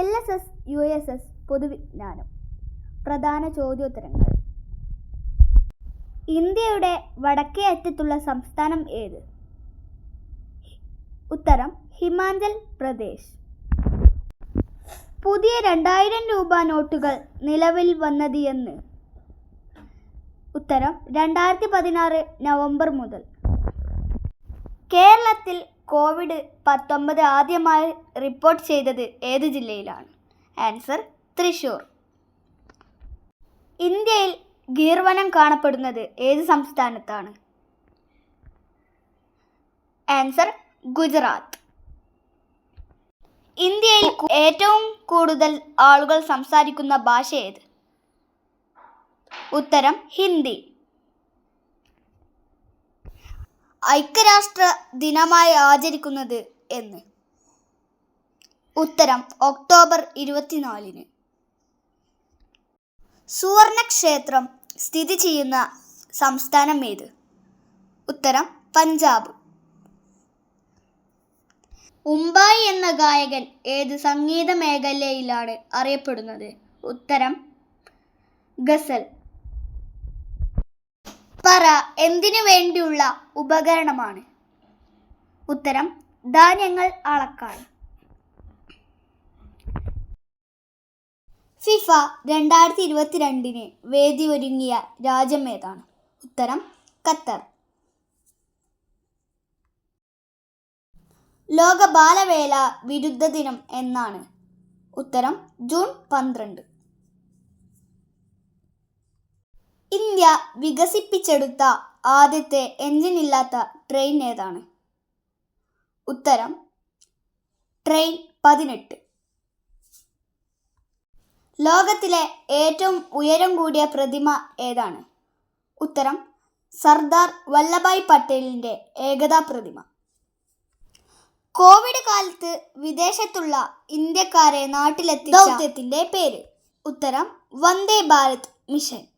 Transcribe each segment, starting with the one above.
L S S U S S പൊതുവിജ്ഞാനം. പ്രധാന ചോദ്യോത്തരങ്ങൾ. ഇന്ത്യയുടെ വടക്കേ അറ്റത്തുള്ള സംസ്ഥാനം ഏത്? ഉത്തരം ഹിമാചൽ പ്രദേശ്. പുതിയ രണ്ടായിരം രൂപ നോട്ടുകൾ നിലവിൽ വന്നത് എന്ന്. ഉത്തരം രണ്ടായിരത്തി പതിനാറ് നവംബർ മുതൽ. കേരളത്തിൽ കോവിഡ് പത്തൊമ്പത് ആദ്യമായി റിപ്പോർട്ട് ചെയ്തത് ഏത് ജില്ലയിലാണ്? ആൻസർ തൃശൂർ ഇന്ത്യയിൽ ഗീർവനം കാണപ്പെടുന്നത് ഏത് സംസ്ഥാനത്താണ്? ആൻസർ ഗുജറാത്ത്. ഇന്ത്യയിൽ ഏറ്റവും കൂടുതൽ ആളുകൾ സംസാരിക്കുന്ന ഭാഷ ഏത്? ഉത്തരം ഹിന്ദി. ഐക്യരാഷ്ട്ര ദിനമായി ആചരിക്കുന്നത് എന്ന്. ഉത്തരം ഒക്ടോബർ ഇരുപത്തിനാലിന്. സുവർണക്ഷേത്രം സ്ഥിതി ചെയ്യുന്ന സംസ്ഥാനം ഏത്? ഉത്തരം പഞ്ചാബ്. ഉംബായി എന്ന ഗായകൻ ഏത് സംഗീത മേഖലയിലാണ് അറിയപ്പെടുന്നത്? ഉത്തരം ഗസൽ. പറ എന്തിനു വേണ്ടിയുള്ള ഉപകരണമാണ്? ഉത്തരം ധാന്യങ്ങൾ അളക്കാൻ ഫിഫ രണ്ടായിരത്തി ഇരുപത്തിരണ്ടിന് വേദി ഒരുങ്ങിയ രാജ്യം ഏതാണ്? ഉത്തരം ഖത്തർ. ലോക ബാലവേല വിരുദ്ധ ദിനം എന്നാണ്. ഉത്തരം ജൂൺ പന്ത്രണ്ട്. ഇന്ത്യ വികസിപ്പിച്ചെടുത്ത ആദ്യത്തെ എഞ്ചിൻ ഇല്ലാത്ത ട്രെയിൻ ഏതാണ്? ഉത്തരം ട്രെയിൻ പതിനെട്ട്. ലോകത്തിലെ ഏറ്റവും ഉയരം കൂടിയ പ്രതിമ ഏതാണ്? ഉത്തരം സർദാർ വല്ലഭായ് പട്ടേലിന്റെ ഏകതാ പ്രതിമ. കോവിഡ് കാലത്ത് വിദേശത്തുള്ള ഇന്ത്യക്കാരെ നാട്ടിലെത്തി ദൗത്യത്തിന്റെ പേര്. ഉത്തരം വന്ദേ ഭാരത് മിഷൻ.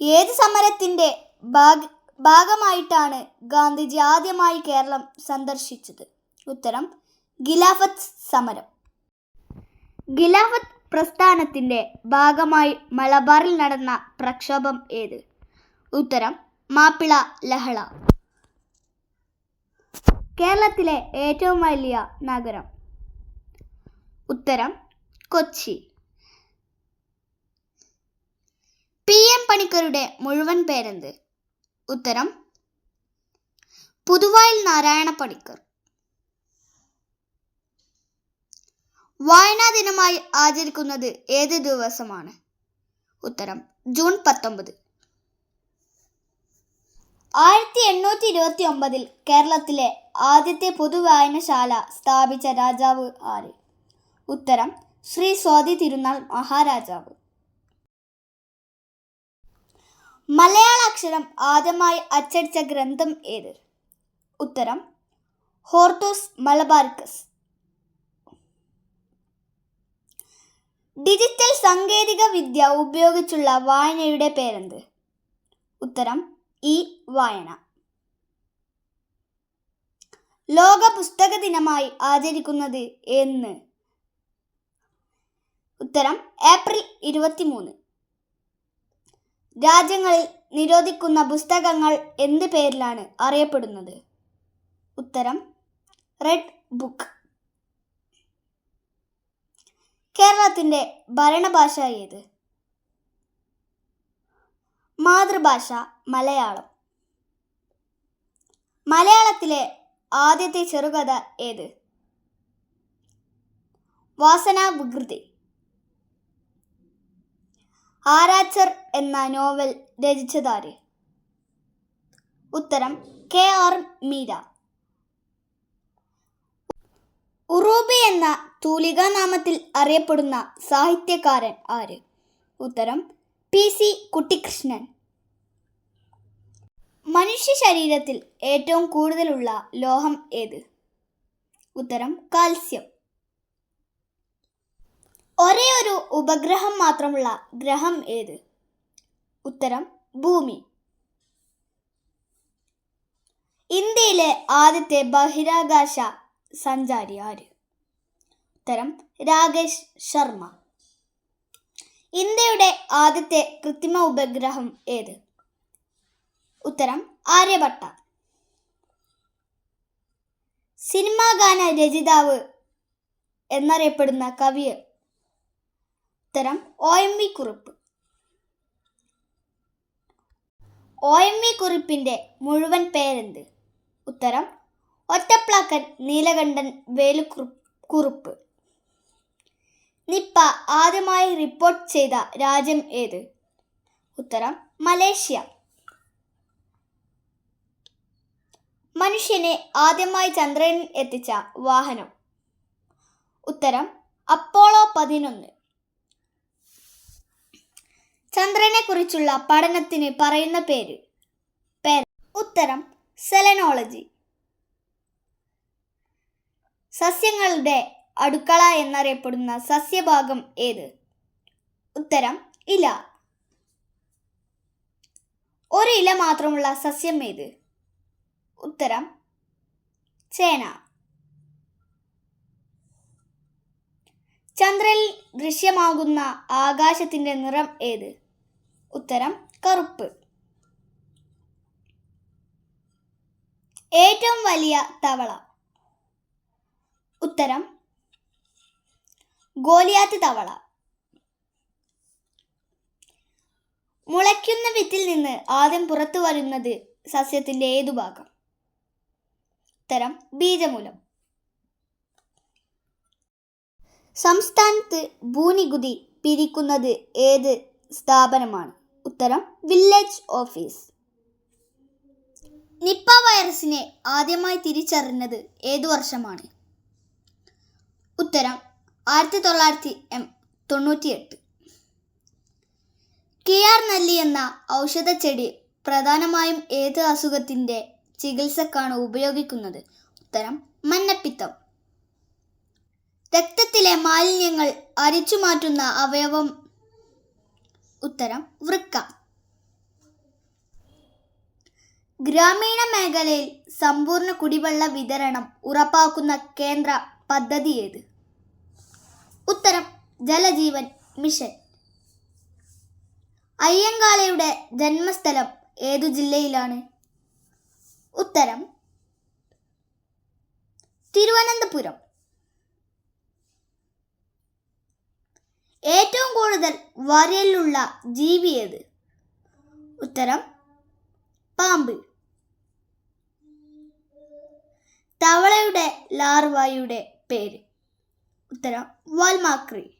ഏത് സമരത്തിന്റെ ഭാഗ ഭാഗമായിട്ടാണ് ഗാന്ധിജി ആദ്യമായി കേരളം സന്ദർശിച്ചത്? ഉത്തരം ഖിലാഫത്ത് സമരം. ഖിലാഫത്ത് പ്രസ്ഥാനത്തിന്റെ ഭാഗമായി മലബാറിൽ നടന്ന പ്രക്ഷോഭം ഏത്? ഉത്തരം മാപ്പിള ലഹള. കേരളത്തിലെ ഏറ്റവും വലിയ നഗരം. ഉത്തരം കൊച്ചി പി എം പണിക്കരുടെ മുഴുവൻ പേരെന്ത്? ഉത്തരം പുതുവായിൽ നാരായണ പണിക്കർ. വായനാ ദിനമായി ആചരിക്കുന്നത് ഏത് ദിവസമാണ്? ഉത്തരം ജൂൺ പത്തൊമ്പത്. ആയിരത്തി എണ്ണൂറ്റി ഇരുപത്തി ഒമ്പതിൽ കേരളത്തിലെ ആദ്യത്തെ പൊതുവായനശാല സ്ഥാപിച്ച രാജാവ് ആര്? ഉത്തരം ശ്രീ സ്വാതി തിരുനാൾ മഹാരാജാവ്. മലയാള അക്ഷരം ആദ്യമായി അച്ചടിച്ച ഗ്രന്ഥം ഏത്? ഉത്തരം ഹോർത്തോസ് മലബാർക്കസ് ഡിജിറ്റൽ സാങ്കേതിക വിദ്യ ഉപയോഗിച്ചുള്ള വായനയുടെ പേരെന്ത്? ഉത്തരം ഇ വായന. ലോക പുസ്തക ദിനമായി ആചരിക്കുന്നത് എന്ന്. ഉത്തരം ഏപ്രിൽ ഇരുപത്തിമൂന്ന്. രാജ്യങ്ങളിൽ നിരോധിക്കുന്ന പുസ്തകങ്ങൾ എന്ത് പേരിലാണ് അറിയപ്പെടുന്നത്? ഉത്തരം റെഡ് ബുക്ക് കേരളത്തിന്റെ ഭരണഭാഷ ഏത്? മാതൃഭാഷ മലയാളം. മലയാളത്തിലെ ആദ്യത്തെ ചെറുകഥ ഏത്? വാസന വികൃതി. ആരാച്ചർ എന്ന നോവൽ രചിച്ചതാര്? ഉത്തരം കെ ആർ മീര. ഉറൂബി എന്ന തൂലികാനാമത്തിൽ അറിയപ്പെടുന്ന സാഹിത്യകാരൻ ആര്? ഉത്തരം പി സി കുട്ടിക്കൃഷ്ണൻ മനുഷ്യ ശരീരത്തിൽ ഏറ്റവും കൂടുതലുള്ള ലോഹം ഏത്? ഉത്തരം കാൽസ്യം. ഒരേ ഒരു ഉപഗ്രഹം മാത്രമുള്ള ഗ്രഹം ഏത്? ഉത്തരം ഭൂമി. ഇന്ത്യയിലെ ആദ്യത്തെ ബഹിരാകാശ സഞ്ചാരി ആര്? ഉത്തരം രാകേഷ് ശർമ്മ. ഇന്ത്യയുടെ ആദ്യത്തെ കൃത്രിമ ഉപഗ്രഹം ഏത്? ഉത്തരം ആര്യഭട്ട. സിനിമാ ഗാന രചിതാവ് എന്നറിയപ്പെടുന്ന കവി ഉത്തരം O M V Kurup. O M V കുറിപ്പിന്റെ മുഴുവൻ പേരെന്ത്? ഉത്തരം ഒറ്റപ്ലാക്കൻ നീലകണ്ഠൻ വേലുക്കുറുപ്പ് നിപ്പ ആദ്യമായി റിപ്പോർട്ട് ചെയ്ത രാജ്യം ഏത്? ഉത്തരം മലേഷ്യ. മനുഷ്യനെ ആദ്യമായി ചന്ദ്രനിൽ എത്തിച്ച വാഹനം. ഉത്തരം അപ്പോളോ പതിനൊന്ന്. ചന്ദ്രനെ കുറിച്ചുള്ള പഠനത്തിന് പറയുന്ന പേര്. പേര്. ഉത്തരം. സെലനോളജി. സസ്യങ്ങളുടെ അടുക്കള എന്നറിയപ്പെടുന്ന സസ്യഭാഗം ഏത്? ഉത്തരം. ഇല. ഒരു ഇല മാത്രമുള്ള സസ്യം ഏത്? ഉത്തരം. ചേന. ചന്ദ്രനിൽ ദൃശ്യമാകുന്ന ആകാശത്തിന്റെ നിറം ഏത്? ഉത്തരം കറുപ്പ്. ഏറ്റവും വലിയ തവള. ഉത്തരം ഗോലിയാത്ത് തവള. മുളയ്ക്കുന്ന വിത്തിൽ നിന്ന് ആദ്യം പുറത്തു വരുന്നത് സസ്യത്തിന്റെ ഏതു ഭാഗം? ഉത്തരം ബീജമൂലം. സംസ്ഥാനത്ത് ഭൂനികുതി പിരിക്കുന്നത് ഏത് സ്ഥാപനമാണ്? ഉത്തരം വില്ലേജ് ഓഫീസ് നിപ്പ വൈറസിനെ ആദ്യമായി തിരിച്ചറിഞ്ഞത് ഏതു വർഷമാണ്? ഉത്തരം ആയിരത്തി തൊള്ളായിരത്തി എം തൊണ്ണൂറ്റിയെട്ട്. കിയാർ നെല്ലി എന്ന ഔഷധ ചെടി പ്രധാനമായും ഏത് അസുഖത്തിന്റെ ചികിത്സക്കാണ് ഉപയോഗിക്കുന്നത്? ഉത്തരം മഞ്ഞപ്പിത്തം. രക്തത്തിലെ മാലിന്യങ്ങൾ അരിച്ചു മാറ്റുന്ന അവയവം ഉത്തരം വൃക്ക. ഗ്രാമീണ മേഖലയിൽ സമ്പൂർണ കുടിവെള്ള വിതരണം ഉറപ്പാക്കുന്ന കേന്ദ്ര പദ്ധതി ഏത്? ഉത്തരം ജലജീവൻ മിഷൻ. അയ്യങ്കാളയുടെ ജന്മസ്ഥലം ഏതു ജില്ലയിലാണ്? ഉത്തരം തിരുവനന്തപുരം. ഏറ്റവും കൂടുതൽ വരലുള്ള ജീവി ഏത്? ഉത്തരം പാമ്പ്. തവളയുടെ ലാർവായുടെ പേര്. ഉത്തരം വാൽമാക്രി.